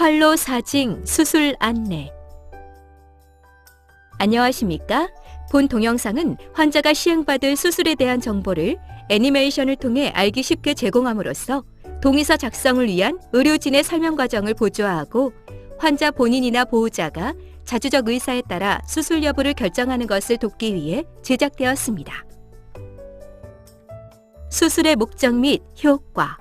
활로 사징 수술 안내 안녕하십니까? 본 동영상은 환자가 시행받을 수술에 대한 정보를 애니메이션을 통해 알기 쉽게 제공함으로써 동의서 작성을 위한 의료진의 설명 과정을 보조하고 환자 본인이나 보호자가 자주적 의사에 따라 수술 여부를 결정하는 것을 돕기 위해 제작되었습니다. 수술의 목적 및 효과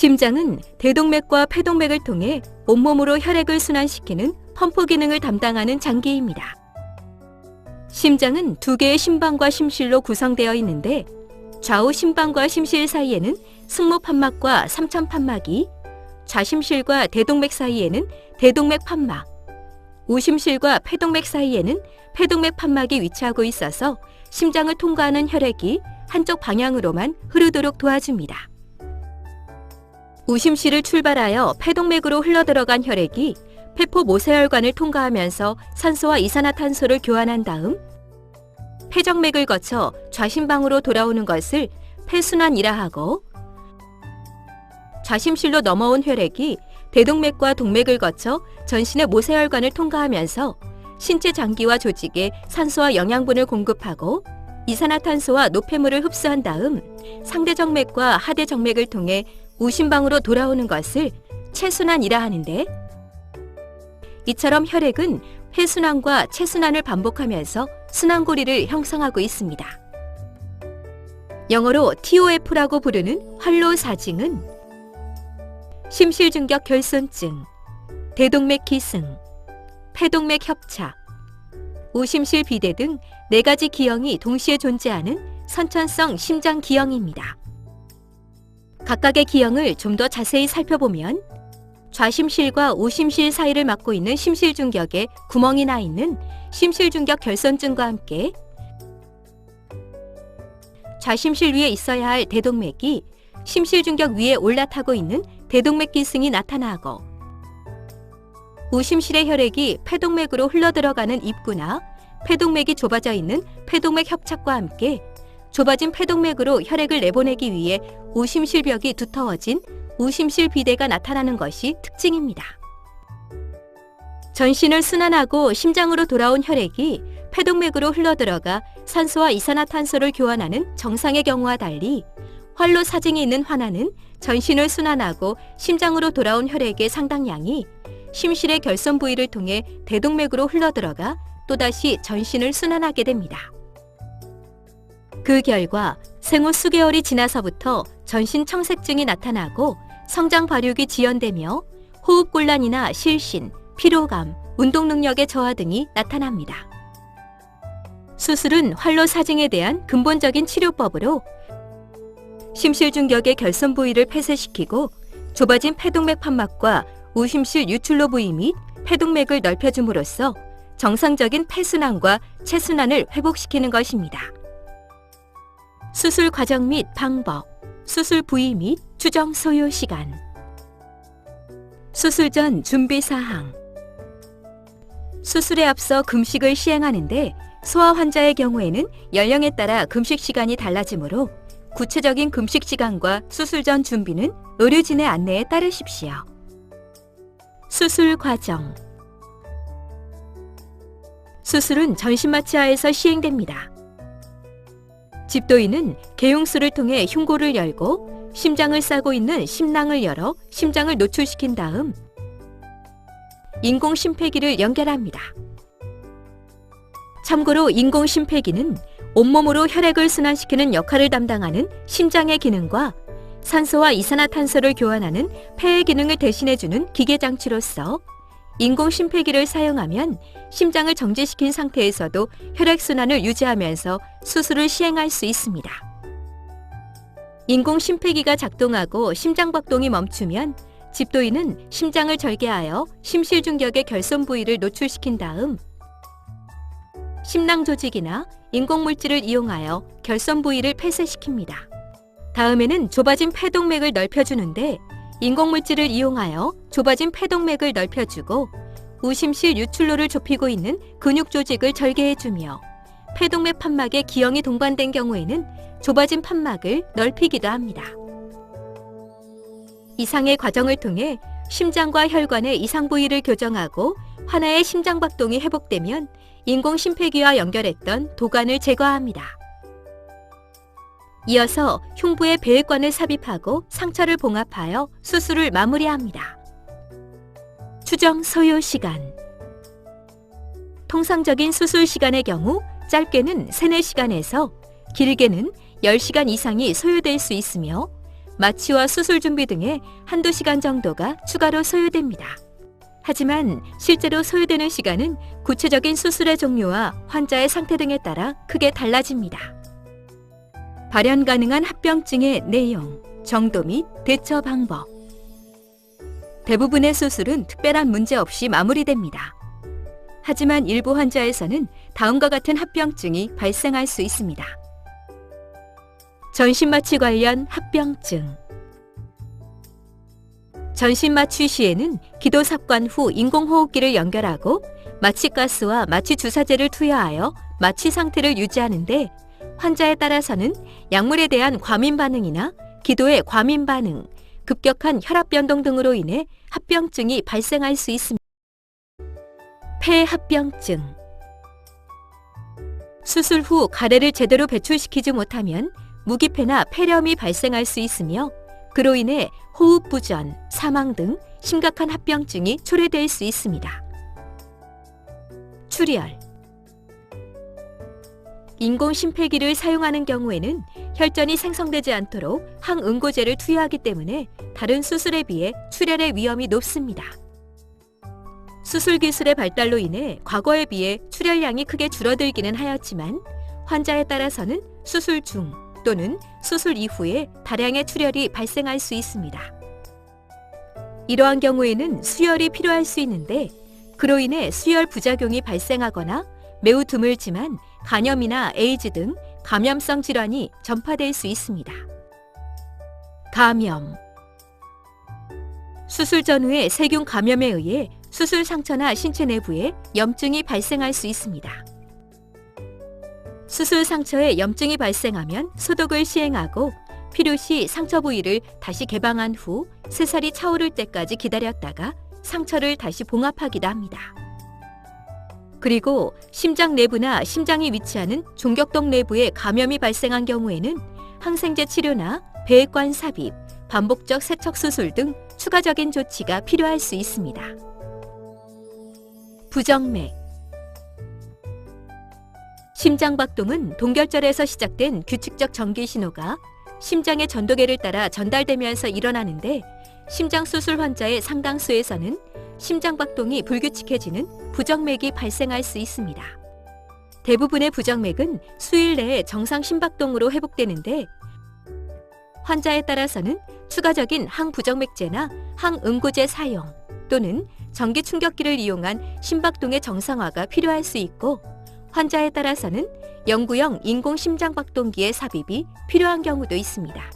심장은 대동맥과 폐동맥을 통해 온몸으로 혈액을 순환시키는 펌프 기능을 담당하는 장기입니다. 심장은 두 개의 심방과 심실로 구성되어 있는데 좌우 심방과 심실 사이에는 승모 판막과 삼천 판막이, 좌심실과 대동맥 사이에는 대동맥 판막, 우심실과 폐동맥 사이에는 폐동맥 판막이 위치하고 있어서 심장을 통과하는 혈액이 한쪽 방향으로만 흐르도록 도와줍니다. 우심실을 출발하여 폐동맥으로 흘러들어간 혈액이 폐포 모세혈관을 통과하면서 산소와 이산화탄소를 교환한 다음 폐정맥을 거쳐 좌심방으로 돌아오는 것을 폐순환이라 하고 좌심실로 넘어온 혈액이 대동맥과 동맥을 거쳐 전신의 모세혈관을 통과하면서 신체 장기와 조직에 산소와 영양분을 공급하고 이산화탄소와 노폐물을 흡수한 다음 상대정맥과 하대정맥을 통해 우심방으로 돌아오는 것을 체순환이라 하는데 이처럼 혈액은 회순환과 체순환을 반복하면서 순환고리를 형성하고 있습니다. 영어로 TOF라고 부르는 활로 사징은 심실중격 결손증, 대동맥 기승, 폐동맥 협착, 우심실 비대 등 네 가지 기형이 동시에 존재하는 선천성 심장 기형입니다. 각각의 기형을 좀 더 자세히 살펴보면 좌심실과 우심실 사이를 막고 있는 심실중격에 구멍이 나 있는 심실중격 결손증과 함께 좌심실 위에 있어야 할 대동맥이 심실중격 위에 올라타고 있는 대동맥 기승이 나타나고 우심실의 혈액이 폐동맥으로 흘러들어가는 입구나 폐동맥이 좁아져 있는 폐동맥 협착과 함께 좁아진 폐동맥으로 혈액을 내보내기 위해 우심실벽이 두터워진 우심실 비대가 나타나는 것이 특징입니다. 전신을 순환하고 심장으로 돌아온 혈액이 폐동맥으로 흘러들어가 산소와 이산화탄소를 교환하는 정상의 경우와 달리 활로 사증이 있는 환아는 전신을 순환하고 심장으로 돌아온 혈액의 상당량이 심실의 결손 부위를 통해 대동맥으로 흘러들어가 또다시 전신을 순환하게 됩니다. 그 결과 생후 수개월이 지나서부터 전신 청색증이 나타나고 성장 발육이 지연되며 호흡곤란이나 실신, 피로감, 운동 능력의 저하 등이 나타납니다. 수술은 활로 사증에 대한 근본적인 치료법으로 심실 중격의 결손 부위를 폐쇄시키고 좁아진 폐동맥 판막과 우심실 유출로 부위 및 폐동맥을 넓혀줌으로써 정상적인 폐순환과 체순환을 회복시키는 것입니다. 수술 과정 및 방법, 수술 부위 및 추정 소요 시간, 수술 전 준비 사항, 수술에 앞서 금식을 시행하는데 소아 환자의 경우에는 연령에 따라 금식 시간이 달라지므로 구체적인 금식 시간과 수술 전 준비는 의료진의 안내에 따르십시오. 수술 과정 수술은 전신마취하에서 시행됩니다. 집도인은 개용수를 통해 흉골을 열고 심장을 싸고 있는 심낭을 열어 심장을 노출시킨 다음 인공 심폐기를 연결합니다. 참고로 인공 심폐기는 온몸으로 혈액을 순환시키는 역할을 담당하는 심장의 기능과 산소와 이산화탄소를 교환하는 폐의 기능을 대신해주는 기계 장치로서 인공 심폐기를 사용하면 심장을 정지시킨 상태에서도 혈액순환을 유지하면서 수술을 시행할 수 있습니다. 인공 심폐기가 작동하고 심장박동이 멈추면 집도인은 심장을 절개하여 심실 중격의 결손 부위를 노출시킨 다음 심낭 조직이나 인공물질을 이용하여 결손 부위를 폐쇄시킵니다. 다음에는 좁아진 폐동맥을 넓혀주는데 인공물질을 이용하여 좁아진 폐동맥을 넓혀주고 우심실 유출로를 좁히고 있는 근육 조직을 절개해주며 폐동맥 판막에 기형이 동반된 경우에는 좁아진 판막을 넓히기도 합니다. 이상의 과정을 통해 심장과 혈관의 이상 부위를 교정하고 환아의 심장 박동이 회복되면 인공 심폐기와 연결했던 도관을 제거합니다. 이어서 흉부에 배액관을 삽입하고 상처를 봉합하여 수술을 마무리합니다. 추정 소요 시간 통상적인 수술 시간의 경우 짧게는 3, 4시간에서 길게는 10시간 이상이 소요될 수 있으며 마취와 수술 준비 등에 한두 시간 정도가 추가로 소요됩니다. 하지만 실제로 소요되는 시간은 구체적인 수술의 종류와 환자의 상태 등에 따라 크게 달라집니다. 발현 가능한 합병증의 내용, 정도 및 대처 방법. 대부분의 수술은 특별한 문제 없이 마무리됩니다. 하지만 일부 환자에서는 다음과 같은 합병증이 발생할 수 있습니다. 전신마취 관련 합병증. 전신마취 시에는 기도삽관 후 인공호흡기를 연결하고 마취가스와 마취 주사제를 투여하여 마취 상태를 유지하는데 환자에 따라서는 약물에 대한 과민 반응이나 기도의 과민 반응, 급격한 혈압 변동 등으로 인해 합병증이 발생할 수 있습니다. 폐합병증 수술 후 가래를 제대로 배출시키지 못하면 무기폐나 폐렴이 발생할 수 있으며 그로 인해 호흡 부전, 사망 등 심각한 합병증이 초래될 수 있습니다. 출혈 인공 심폐기를 사용하는 경우에는 혈전이 생성되지 않도록 항응고제를 투여하기 때문에 다른 수술에 비해 출혈의 위험이 높습니다. 수술 기술의 발달로 인해 과거에 비해 출혈량이 크게 줄어들기는 하였지만 환자에 따라서는 수술 중 또는 수술 이후에 다량의 출혈이 발생할 수 있습니다. 이러한 경우에는 수혈이 필요할 수 있는데 그로 인해 수혈 부작용이 발생하거나 매우 드물지만 간염이나 에이즈 등 감염성 질환이 전파될 수 있습니다. 감염 수술 전후의 세균 감염에 의해 수술 상처나 신체 내부에 염증이 발생할 수 있습니다. 수술 상처에 염증이 발생하면 소독을 시행하고 필요시 상처 부위를 다시 개방한 후 새살이 차오를 때까지 기다렸다가 상처를 다시 봉합하기도 합니다. 그리고 심장 내부나 심장이 위치하는 종격동 내부에 감염이 발생한 경우에는 항생제 치료나 배액관 삽입, 반복적 세척 수술 등 추가적인 조치가 필요할 수 있습니다. 부정맥 심장 박동은 동결절에서 시작된 규칙적 전기 신호가 심장의 전도계를 따라 전달되면서 일어나는데 심장 수술 환자의 상당수에서는 심장 박동이 불규칙해지는 부정맥이 발생할 수 있습니다. 대부분의 부정맥은 수일 내에 정상 심박동으로 회복되는데 환자에 따라서는 추가적인 항부정맥제나 항응고제 사용 또는 전기 충격기를 이용한 심박동의 정상화가 필요할 수 있고 환자에 따라서는 영구형 인공 심장박동기의 삽입이 필요한 경우도 있습니다.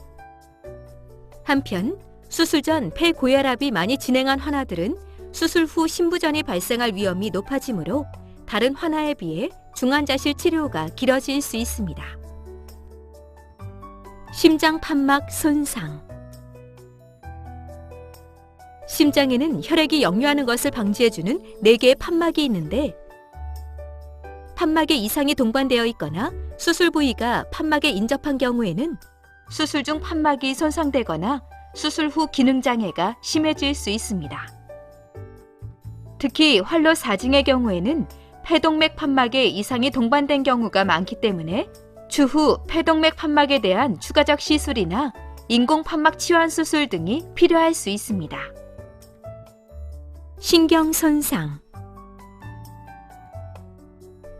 한편 수술 전 폐고혈압이 많이 진행한 환아들은 수술 후 신부전이 발생할 위험이 높아지므로 다른 환아에 비해 중환자실 치료가 길어질 수 있습니다. 심장 판막 손상 심장에는 혈액이 역류하는 것을 방지해주는 4개의 판막이 있는데 판막에 이상이 동반되어 있거나 수술 부위가 판막에 인접한 경우에는 수술 중 판막이 손상되거나 수술 후 기능 장애가 심해질 수 있습니다. 특히 활로 사징의 경우에는 폐동맥 판막에 이상이 동반된 경우가 많기 때문에 추후 폐동맥 판막에 대한 추가적 시술이나 인공 판막 치환 수술 등이 필요할 수 있습니다. 신경 손상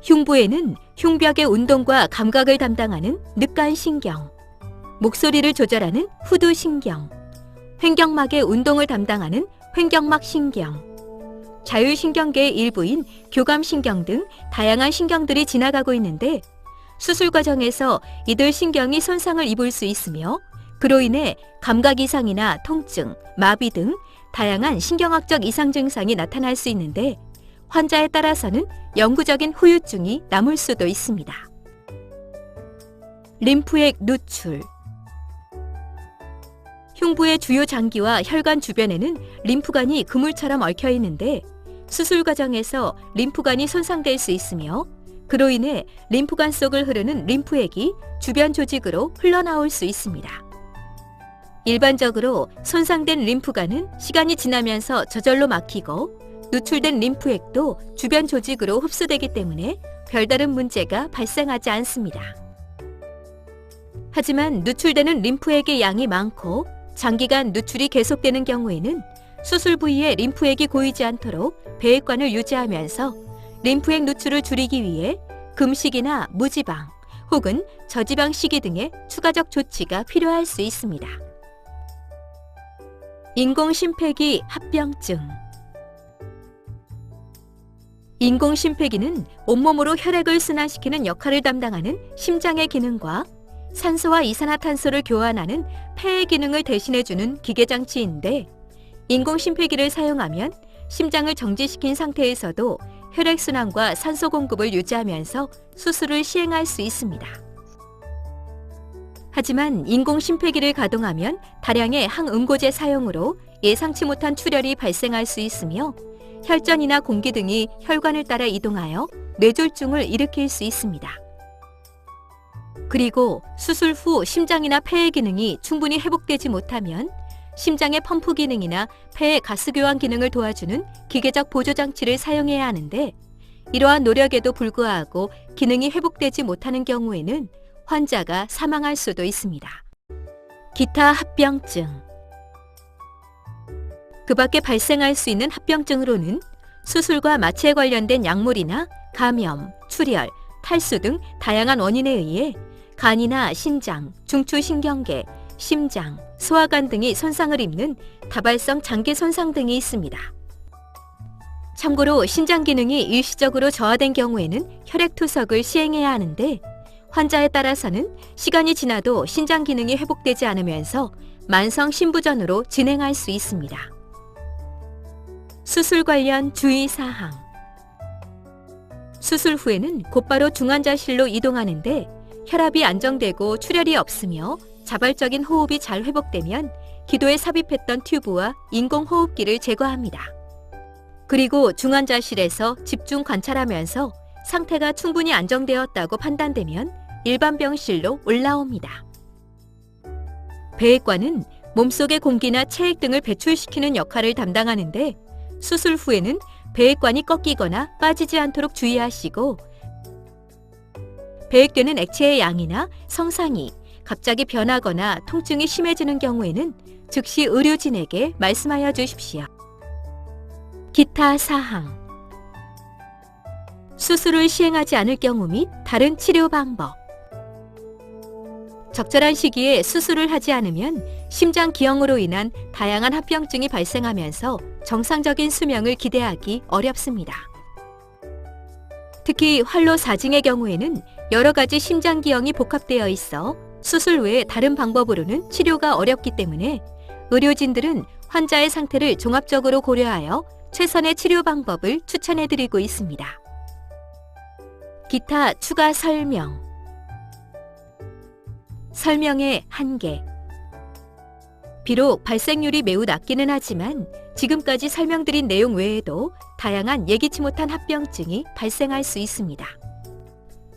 흉부에는 흉벽의 운동과 감각을 담당하는 늑간 신경, 목소리를 조절하는 후두 신경, 횡격막의 운동을 담당하는 횡격막 신경, 자율신경계의 일부인 교감신경 등 다양한 신경들이 지나가고 있는데 수술 과정에서 이들 신경이 손상을 입을 수 있으며 그로 인해 감각 이상이나 통증, 마비 등 다양한 신경학적 이상 증상이 나타날 수 있는데 환자에 따라서는 영구적인 후유증이 남을 수도 있습니다. 림프액 누출 흉부의 주요 장기와 혈관 주변에는 림프관이 그물처럼 얽혀 있는데 수술 과정에서 림프관이 손상될 수 있으며 그로 인해 림프관 속을 흐르는 림프액이 주변 조직으로 흘러나올 수 있습니다. 일반적으로 손상된 림프관은 시간이 지나면서 저절로 막히고 누출된 림프액도 주변 조직으로 흡수되기 때문에 별다른 문제가 발생하지 않습니다. 하지만 누출되는 림프액의 양이 많고 장기간 누출이 계속되는 경우에는 수술 부위에 림프액이 고이지 않도록 배액관을 유지하면서 림프액 누출을 줄이기 위해 금식이나 무지방 혹은 저지방 식이 등의 추가적 조치가 필요할 수 있습니다. 인공심폐기 합병증 인공심폐기는 온몸으로 혈액을 순환시키는 역할을 담당하는 심장의 기능과 산소와 이산화탄소를 교환하는 폐의 기능을 대신해주는 기계장치인데 인공심폐기를 사용하면 심장을 정지시킨 상태에서도 혈액순환과 산소 공급을 유지하면서 수술을 시행할 수 있습니다. 하지만 인공심폐기를 가동하면 다량의 항응고제 사용으로 예상치 못한 출혈이 발생할 수 있으며 혈전이나 공기 등이 혈관을 따라 이동하여 뇌졸중을 일으킬 수 있습니다. 그리고 수술 후 심장이나 폐의 기능이 충분히 회복되지 못하면 심장의 펌프 기능이나 폐의 가스 교환 기능을 도와주는 기계적 보조 장치를 사용해야 하는데 이러한 노력에도 불구하고 기능이 회복되지 못하는 경우에는 환자가 사망할 수도 있습니다. 기타 합병증 그 밖에 발생할 수 있는 합병증으로는 수술과 마취에 관련된 약물이나 감염, 출혈, 탈수 등 다양한 원인에 의해 간이나 신장, 중추신경계, 심장, 소화관 등이 손상을 입는 다발성 장기 손상 등이 있습니다. 참고로 신장 기능이 일시적으로 저하된 경우에는 혈액 투석을 시행해야 하는데 환자에 따라서는 시간이 지나도 신장 기능이 회복되지 않으면서 만성 신부전으로 진행할 수 있습니다. 수술 관련 주의 사항 수술 후에는 곧바로 중환자실로 이동하는데 혈압이 안정되고 출혈이 없으며 자발적인 호흡이 잘 회복되면 기도에 삽입했던 튜브와 인공호흡기를 제거합니다. 그리고 중환자실에서 집중 관찰하면서 상태가 충분히 안정되었다고 판단되면 일반 병실로 올라옵니다. 배액관은 몸속의 공기나 체액 등을 배출시키는 역할을 담당하는데 수술 후에는 배액관이 꺾이거나 빠지지 않도록 주의하시고 배액되는 액체의 양이나 성상이 갑자기 변하거나 통증이 심해지는 경우에는 즉시 의료진에게 말씀하여 주십시오. 기타 사항 수술을 시행하지 않을 경우 및 다른 치료 방법 적절한 시기에 수술을 하지 않으면 심장 기형으로 인한 다양한 합병증이 발생하면서 정상적인 수명을 기대하기 어렵습니다. 특히 활로 사징의 경우에는 여러 가지 심장 기형이 복합되어 있어 수술 외에 다른 방법으로는 치료가 어렵기 때문에 의료진들은 환자의 상태를 종합적으로 고려하여 최선의 치료 방법을 추천해 드리고 있습니다. 기타 추가 설명 설명의 한계 비록 발생률이 매우 낮기는 하지만 지금까지 설명드린 내용 외에도 다양한 예기치 못한 합병증이 발생할 수 있습니다.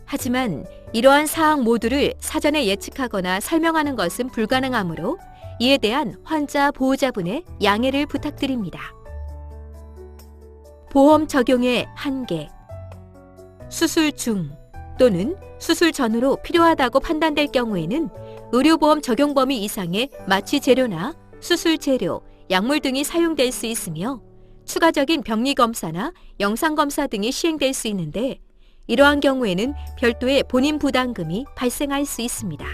하지만 이러한 사항 모두를 사전에 예측하거나 설명하는 것은 불가능하므로 이에 대한 환자 보호자분의 양해를 부탁드립니다. 보험 적용의 한계 수술 중 또는 수술 전후로 필요하다고 판단될 경우에는 의료보험 적용 범위 이상의 마취 재료나 수술 재료, 약물 등이 사용될 수 있으며 추가적인 병리 검사나 영상 검사 등이 시행될 수 있는데 이러한 경우에는 별도의 본인 부담금이 발생할 수 있습니다.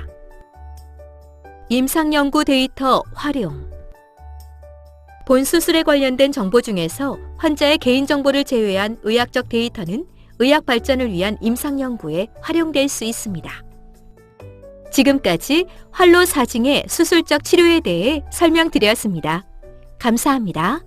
임상연구 데이터 활용 본 수술에 관련된 정보 중에서 환자의 개인정보를 제외한 의학적 데이터는 의학 발전을 위한 임상연구에 활용될 수 있습니다. 지금까지 활로 사징의 수술적 치료에 대해 설명드렸습니다. 감사합니다.